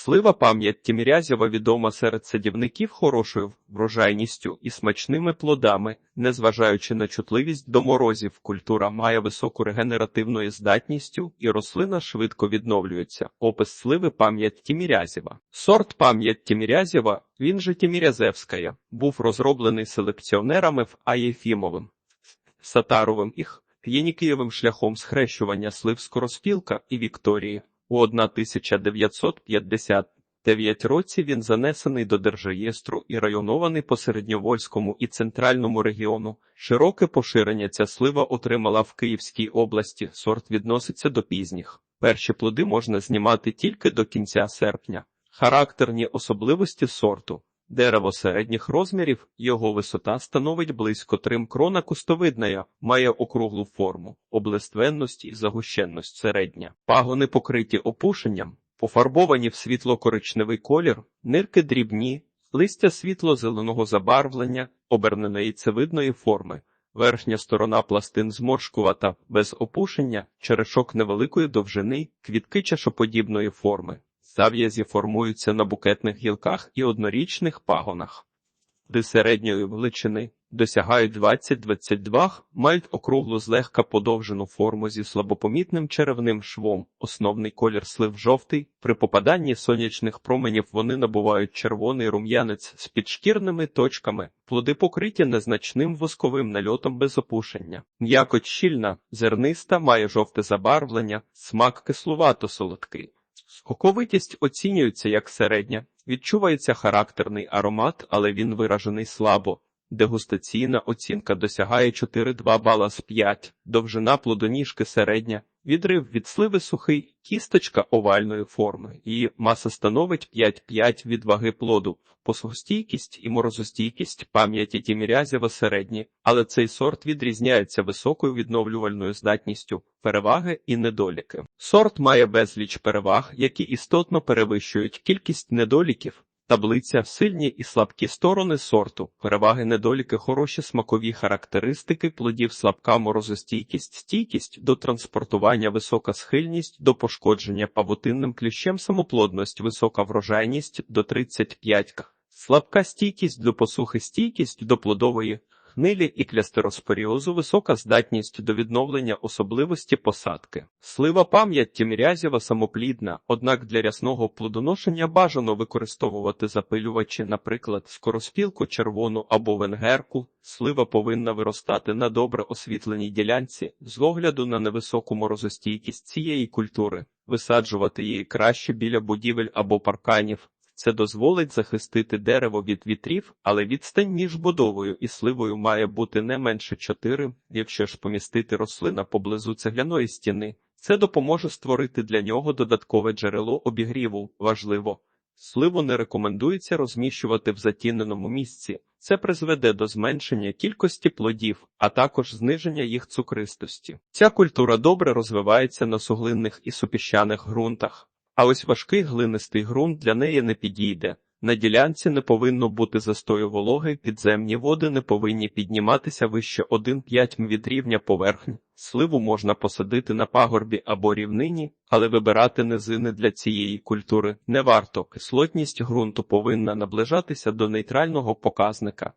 Слива пам'ять Тімірязєва відома серед садівників хорошою врожайністю і смачними плодами. Незважаючи на чутливість до морозів, культура має високу регенеративну здатністю і рослина швидко відновлюється. Опис сливи пам'ять Тімірязєва. Сорт пам'ять Тімірязєва, він же Тімірязевська, був розроблений селекціонерами в Аєфімовим, Сатаровим і Єнікієвим шляхом схрещування слив Скороспілка і Вікторії. У 1959 році він занесений до Держреєстру і районований по середньовольському і центральному регіону. Широке поширення ця слива отримала в Київській області. Сорт відноситься до пізніх. Перші плоди можна знімати тільки до кінця серпня. Характерні особливості сорту. Дерево середніх розмірів, його висота становить близько трим крона кустовидная, має округлу форму, облиственність і загущенність середня. Пагони покриті опушенням, пофарбовані в світло-коричневий колір, нирки дрібні, листя світло-зеленого забарвлення, оберненої яйцевидної форми. Верхня сторона пластин зморшкувата, без опушення, черешок невеликої довжини, квітки чашоподібної форми. Зав'язі формуються на букетних гілках і однорічних пагонах, де середньої величини досягають 20-22, мають округлу злегка подовжену форму зі слабопомітним черевним швом. Основний колір слив жовтий. При попаданні сонячних променів вони набувають червоний рум'янець з підшкірними точками. Плоди покриті незначним восковим нальотом без опушення. М'якоть щільна, зерниста, має жовте забарвлення, смак кислувато-солодкий. Соковитість оцінюється як середня, відчувається характерний аромат, але він виражений слабо. Дегустаційна оцінка досягає 4,2 бала з 5, довжина плодоніжки середня, відрив від сливи сухий, кісточка овальної форми, її маса становить 5,5 від ваги плоду, посухостійкість і морозостійкість пам'яті тімірязєва середні, але цей сорт відрізняється високою відновлювальною здатністю, переваги і недоліки. Сорт має безліч переваг, які істотно перевищують кількість недоліків. Таблиця сильні і слабкі сторони сорту, переваги недоліки, хороші смакові характеристики плодів, слабка морозостійкість, стійкість до транспортування, висока схильність до пошкодження павутинним кліщем, самоплодність, висока врожайність до 35 к. Слабка стійкість до посухи, стійкість до плодової гнилі і клястероспоріозу, висока здатність до відновлення особливості посадки. Слива пам'ять тімірязєва самоплідна, однак для рясного плодоношення бажано використовувати запилювачі, наприклад, скороспілку, червону або венгерку. Слива повинна виростати на добре освітленій ділянці з огляду на невисоку морозостійкість цієї культури, висаджувати її краще біля будівель або парканів. Це дозволить захистити дерево від вітрів, але відстань між будовою і сливою має бути не менше 4, якщо ж помістити рослина поблизу цегляної стіни. Це допоможе створити для нього додаткове джерело обігріву. Важливо. Сливу не рекомендується розміщувати в затіненому місці. Це призведе до зменшення кількості плодів, а також зниження їх цукристості. Ця культура добре розвивається на суглинних і супіщаних ґрунтах. А ось важкий глинистий ґрунт для неї не підійде. На ділянці не повинно бути застою вологи, підземні води не повинні підніматися вище 1,5 м від рівня поверхні. Сливу можна посадити на пагорбі або рівнині, але вибирати низини для цієї культури не варто. Кислотність ґрунту повинна наближатися до нейтрального показника.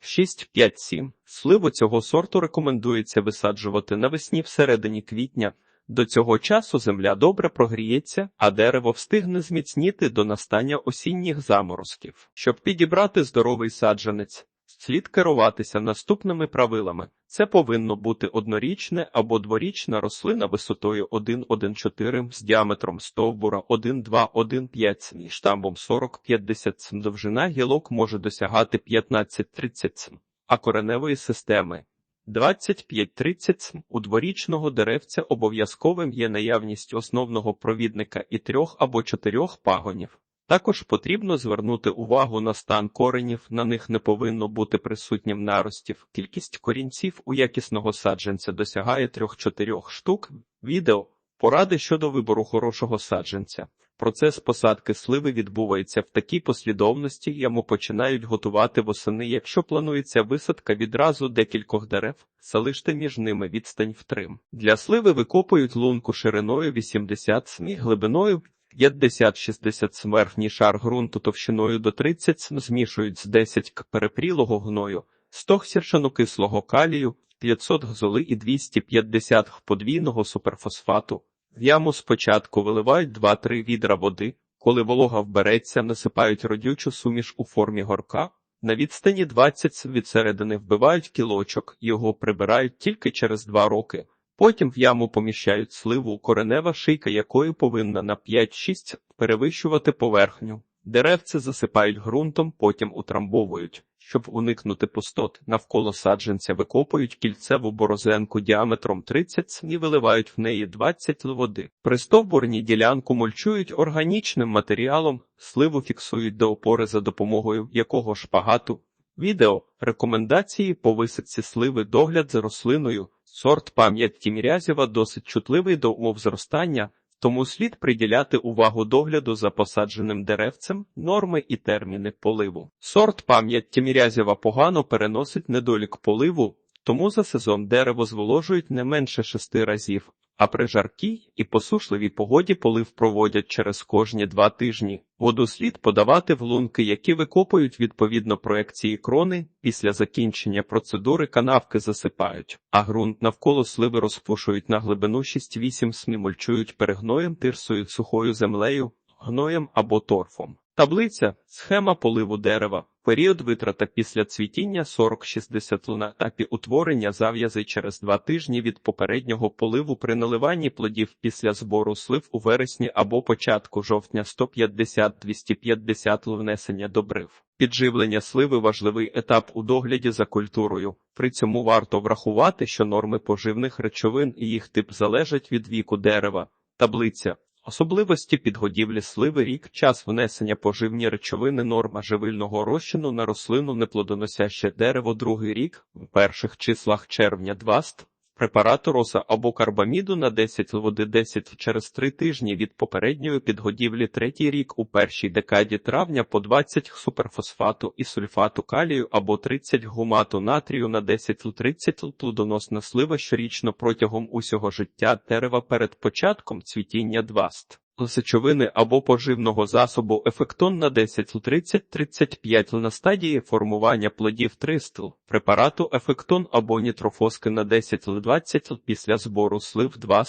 6-5-7. Сливу цього сорту рекомендується висаджувати навесні всередині квітня. До цього часу земля добре прогріється, а дерево встигне зміцніти до настання осінніх заморозків. Щоб підібрати здоровий саджанець, слід керуватися наступними правилами. Це повинно бути однорічне або дворічна рослина висотою 1,14 з діаметром стовбура 1,2-1,5 см, штамбом 40-50 см. Довжина гілок може досягати 15-30 см, а кореневої системи 25-30 у дворічного деревця обов'язковим є наявність основного провідника і трьох або чотирьох пагонів. Також потрібно звернути увагу на стан коренів, на них не повинно бути присутнім наростів. Кількість корінців у якісного саджанця досягає 3-4 штук. Відео поради щодо вибору хорошого саджанця. Процес посадки сливи відбувається в такій послідовності, йому починають готувати восени. Якщо планується висадка відразу декількох дерев, залиште між ними відстань в трим. Для сливи викопують лунку шириною 80 см, глибиною 50-60 см верхній шар ґрунту товщиною до 30 см змішують з 10 к перепрілого гною, 100 г сірчанокислого калію, 500 г золи і 250 г подвійного суперфосфату. В яму спочатку виливають 2-3 відра води, коли волога вбереться, насипають родючу суміш у формі горка. На відстані 20 від середини вбивають кілочок, його прибирають тільки через 2 роки. Потім в яму поміщають сливу, коренева шийка якої повинна на 5-6 перевищувати поверхню. Деревце засипають ґрунтом, потім утрамбовують. Щоб уникнути пустот, навколо саджанця викопують кільцеву борозенку діаметром 30 см і виливають в неї 20 л води. При стовбурній ділянку мульчують органічним матеріалом, сливу фіксують до опори за допомогою якого шпагату. Відео рекомендації по висадці сливи догляд за рослиною. Сорт пам'ять Тімірязєва досить чутливий до умов зростання, тому слід приділяти увагу догляду за посадженим деревцем, норми і терміни поливу. Сорт пам'ять Тімірязєва погано переносить недолік поливу, тому за сезон дерево зволожують не менше шести разів, а при жаркій і посушливій погоді полив проводять через кожні два тижні. Воду слід подавати в лунки, які викопують відповідно проекції крони. Після закінчення процедури канавки засипають, а ґрунт навколо сливи розпушують на глибину 6-8 см, мульчують перегноєм, тирсою, сухою землею, гноєм або торфом. Таблиця схема поливу дерева. Період витрата після цвітіння 40-60 на етапі утворення зав'язи через два тижні від попереднього поливу при наливанні плодів після збору слив у вересні або початку жовтня 150-250 внесення добрив. Підживлення сливи важливий етап у догляді за культурою. При цьому варто врахувати, що норми поживних речовин і їх тип залежать від віку дерева. Таблиця Особливості підгодівлі сливи рік, час внесення поживні речовини, норма живильного розчину на рослину неплодоносяще дерево другий рік, в перших числах червня 20, препарату роса або карбаміду на 10 води 10 через 3 тижні від попередньої підгодівлі третій рік у першій декаді травня по 20 суперфосфату і сульфату калію або 30 гумату натрію на 10 30 плодоносна слива щорічно протягом усього життя дерева перед початком цвітіння дваст. Сечовини або поживного засобу ефектон на 10 30 35 на стадії формування плодів 300 препарату ефектон або нітрофоски на 10 20 після збору слив 2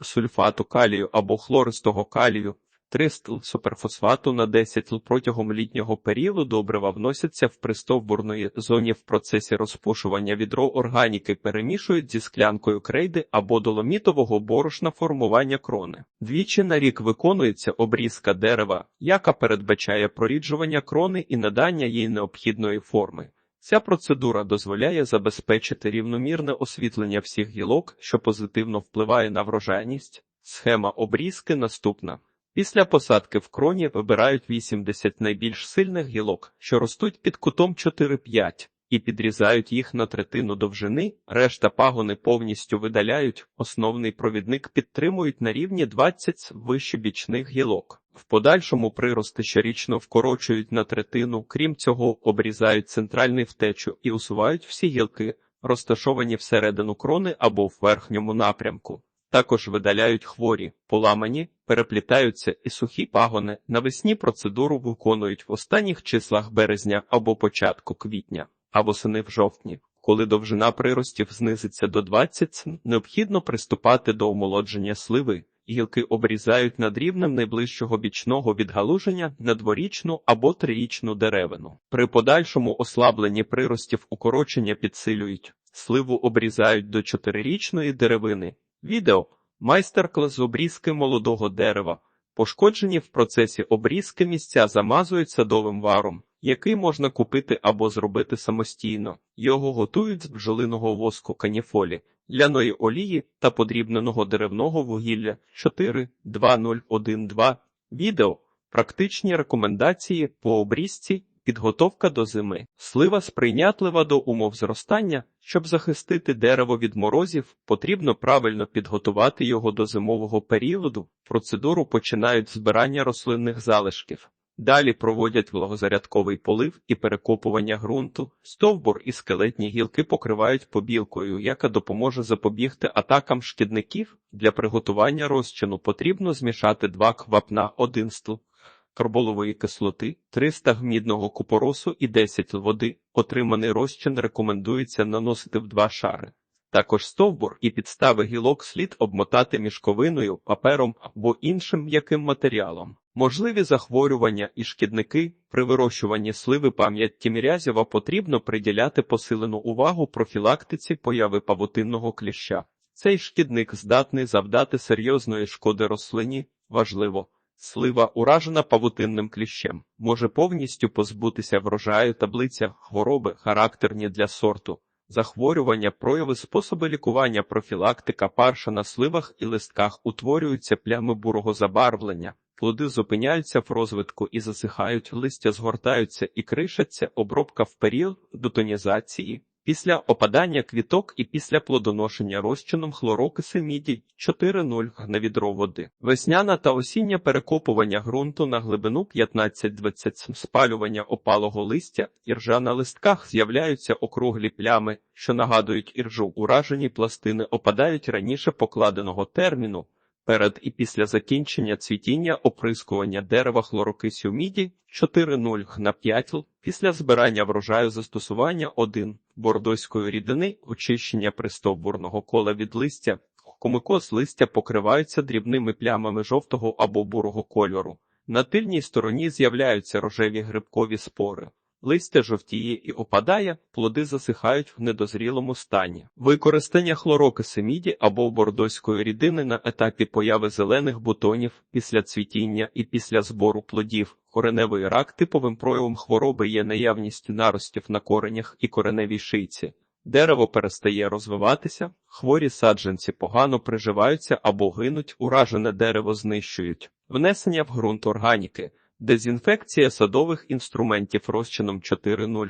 сульфату калію або хлористого калію 300 суперфосфату на 10 протягом літнього періоду добрива вносяться в пристовбурної зоні в процесі розпушування відро органіки перемішують зі склянкою крейди або доломітового борошна формування крони. Двічі на рік виконується обрізка дерева, яка передбачає проріджування крони і надання їй необхідної форми. Ця процедура дозволяє забезпечити рівномірне освітлення всіх гілок, що позитивно впливає на врожайність. Схема обрізки наступна. Після посадки в кроні вибирають 80 найбільш сильних гілок, що ростуть під кутом 4-5, і підрізають їх на третину довжини, решта пагони повністю видаляють, основний провідник підтримують на рівні 20 вищебічних гілок. В подальшому прирости щорічно вкорочують на третину, крім цього, обрізають центральний втечу і усувають всі гілки, розташовані всередину крони або в верхньому напрямку. Також видаляють хворі, поламані, переплітаються і сухі пагони. Навесні процедуру виконують в останніх числах березня або початку квітня, а восени в жовтні. Коли довжина приростів знизиться до 20 см, необхідно приступати до омолодження сливи. Гілки обрізають над рівнем найближчого бічного відгалуження на дворічну або трирічну деревину. При подальшому ослабленні приростів укорочення підсилюють. Сливу обрізають до чотирирічної деревини. Відео майстер-клас з обрізки молодого дерева. Пошкоджені в процесі обрізки місця замазують садовим варом, який можна купити або зробити самостійно. Його готують з бджолиного воску каніфолі, ляної олії та подрібненого деревного вугілля 4.2.0.1.2. Відео практичні рекомендації по обрізці. Підготовка до зими. Слива сприйнятлива до умов зростання. Щоб захистити дерево від морозів, потрібно правильно підготувати його до зимового періоду. Процедуру починають збирання рослинних залишків. Далі проводять влагозарядковий полив і перекопування ґрунту. Стовбур і скелетні гілки покривають побілкою, яка допоможе запобігти атакам шкідників. Для приготування розчину потрібно змішати два квапна, один стл карболової кислоти, 300 г мідного купоросу і 10 л води. Отриманий розчин рекомендується наносити в два шари. Також стовбур і підстави гілок слід обмотати мішковиною, папером або іншим м'яким матеріалом. Можливі захворювання і шкідники при вирощуванні сливи пам'ятті мірязєва потрібно приділяти посилену увагу профілактиці появи павутинного кліща. Цей шкідник здатний завдати серйозної шкоди рослині. Важливо, слива, уражена павутинним кліщем, може повністю позбутися врожаю таблиця хвороби, характерні для сорту. Захворювання, прояви, способи лікування, профілактика, парша на сливах і листках утворюються плями бурого забарвлення, плоди зупиняються в розвитку і засихають, листя згортаються і кришаться, обробка в період дотонізації, після опадання квіток і після плодоношення розчином хлорокиси міді 4,0 на відро води. Весняна та осіннє перекопування ґрунту на глибину 15-20 спалювання опалого листя, іржа на листках з'являються округлі плями, що нагадують іржу. Уражені пластини опадають раніше покладеного терміну. Перед і після закінчення цвітіння оприскування дерева хлорокисю міді 4,0 на 5 після збирання врожаю застосування 1 бордоської рідини, очищення пристовбурного кола від листя, комикоз листя покриваються дрібними плямами жовтого або бурого кольору. На тильній стороні з'являються рожеві грибкові спори. Листя жовтіє і опадає, плоди засихають в недозрілому стані. Використання хлорокиси міді або бордоської рідини на етапі появи зелених бутонів після цвітіння і після збору плодів. Кореневий рак типовим проявом хвороби є наявність наростів на коренях і кореневій шийці. Дерево перестає розвиватися, хворі саджанці погано приживаються або гинуть, уражене дерево знищують. Внесення в ґрунт органіки. Дезінфекція садових інструментів розчином 4,0,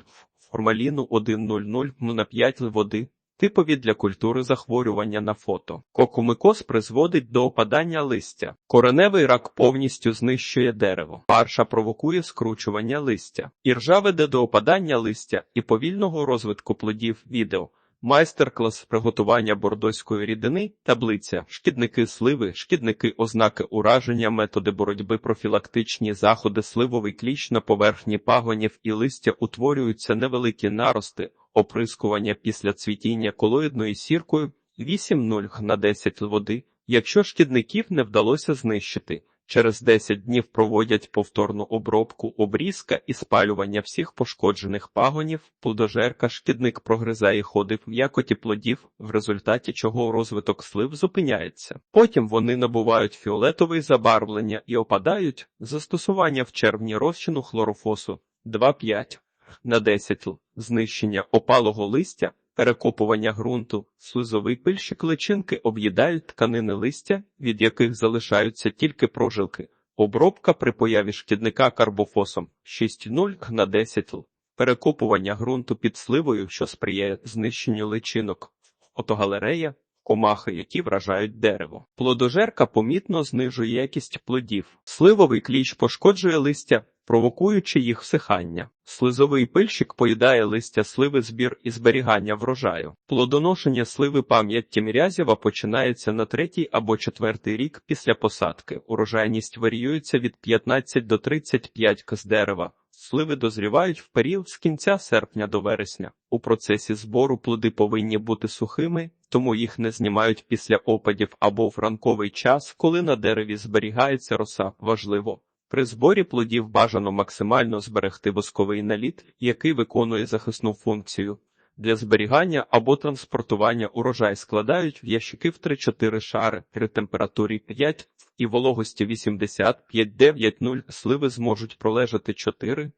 формаліну 1,00 на 5 води, типові для культури захворювання на фото. Кокумикоз призводить до опадання листя. Кореневий рак повністю знищує дерево. Парша провокує скручування листя. Іржа веде до опадання листя і повільного розвитку плодів відео. Майстер-клас приготування бордоської рідини, таблиця, шкідники сливи, шкідники ознаки ураження, методи боротьби, профілактичні заходи, сливовий кліщ на поверхні пагонів і листя утворюються невеликі нарости, оприскування після цвітіння колоїдною сіркою 8,0 на 10 води, якщо шкідників не вдалося знищити. Через 10 днів проводять повторну обробку, обрізка і спалювання всіх пошкоджених пагонів, плодожерка, шкідник прогризає ходи в якоті плодів, в результаті чого розвиток слив зупиняється. Потім вони набувають фіолетовий забарвлення і опадають. Застосування в червні розчину хлорофосу 2,5 на 10 л, знищення опалого листя. Перекопування ґрунту, слизовий пильщик личинки об'їдають тканини листя, від яких залишаються тільки прожилки. Обробка при появі шкідника карбофосом 6,0 на 10 л. Перекопування ґрунту під сливою, що сприяє знищенню личинок. Фотогалерея комахи, які вражають дерево. Плодожерка помітно знижує якість плодів. Сливовий кліщ пошкоджує листя, провокуючи їх всихання. Слизовий пильщик поїдає листя сливи збір і зберігання врожаю. Плодоношення сливи пам'ятті мірязєва починається на третій або четвертий рік після посадки. Урожайність варіюється від 15 до 35 к з дерева. Сливи дозрівають в період з кінця серпня до вересня. У процесі збору плоди повинні бути сухими, тому їх не знімають після опадів або в ранковий час, коли на дереві зберігається роса. Важливо. При зборі плодів бажано максимально зберегти восковий наліт, який виконує захисну функцію. Для зберігання або транспортування урожай складають в ящики в 3-4 шари при температурі 5 і вологості 85-9,0 сливи зможуть пролежати 4-5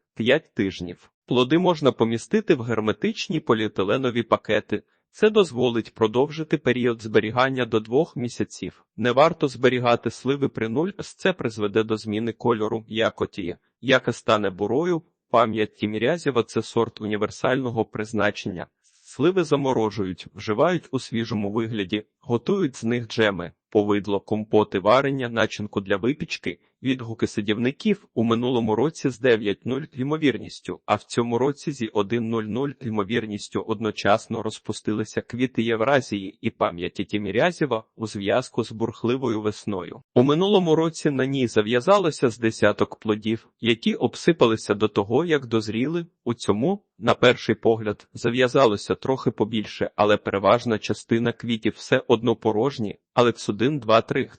тижнів. Плоди можна помістити в герметичні поліетиленові пакети. Це дозволить продовжити період зберігання до двох місяців. Не варто зберігати сливи при нуль, це призведе до зміни кольору якоті, яка стане бурою. Пам'ять Тімірязєва – це сорт універсального призначення. Сливи заморожують, вживають у свіжому вигляді, готують з них джеми. Повидло, компоти, варення, начинку для випічки, відгуки садівників у минулому році з 9.0 ймовірністю, а в цьому році зі 1.00 ймовірністю одночасно розпустилися квіти Євразії і пам'яті Тімірязєва у зв'язку з бурхливою весною. У минулому році на ній зав'язалося з десяток плодів, які обсипалися до того, як дозріли. У цьому, на перший погляд, зав'язалося трохи побільше, але переважна частина квітів все одно порожні, Алекс 1, 2, 3.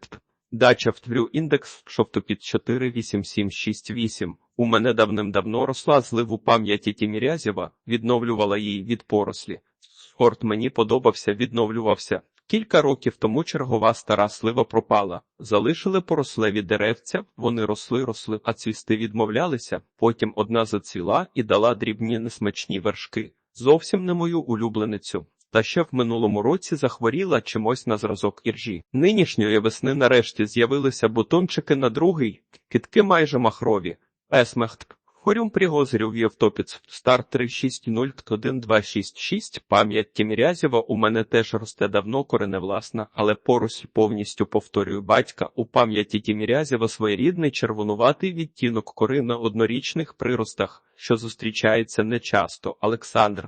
Дача в тврю індекс шовтопід 48768. У мене давним-давно росла зливу пам'яті Тімірязєва, відновлювала її від порослі. Сорт мені подобався, відновлювався. Кілька років тому чергова стара слива пропала. Залишили порослеві деревця, вони росли, росли, а цвісти відмовлялися. Потім одна зацвіла і дала дрібні несмачні вершки. Зовсім не мою улюбленицю. Та ще в минулому році захворіла чимось на зразок іржі. Нинішньої весни нарешті з'явилися бутончики на другий, китки майже махрові. Есмехт. Хорюм пригозрів Євтопіц. Стар 3601266. Пам'ять Тімірязєва у мене теж росте давно кореневласна, але поруч повністю повторюю батька. У пам'яті Тімірязєва своєрідний червонуватий відтінок кори на однорічних приростах, що зустрічається нечасто. Олександр.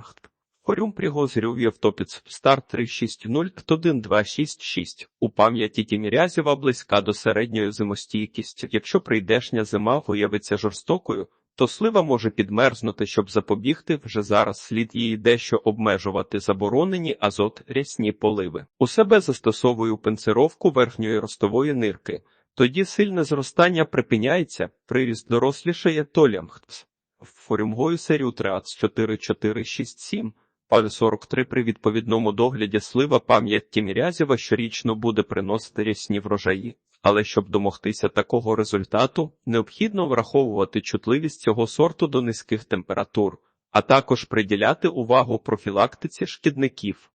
Хорюм Пригозрюв'єв топіц стар 360-11266. У пам'яті Тімірязєва близька до середньої зимостійкість. Якщо прийдешня зима виявиться жорстокою, то слива може підмерзнути, щоб запобігти вже зараз слід її дещо обмежувати заборонені азот рясні поливи. У себе застосовую пенсировку верхньої ростової нирки. Тоді сильне зростання припиняється, приріст дорослішає толямхтс. В форюмгою серію 3467 ПАЛ-43 при відповідному догляді слива пам'ять Тімірязєва щорічно буде приносити рясні врожаї, але щоб домогтися такого результату, необхідно враховувати чутливість цього сорту до низьких температур, а також приділяти увагу профілактиці шкідників.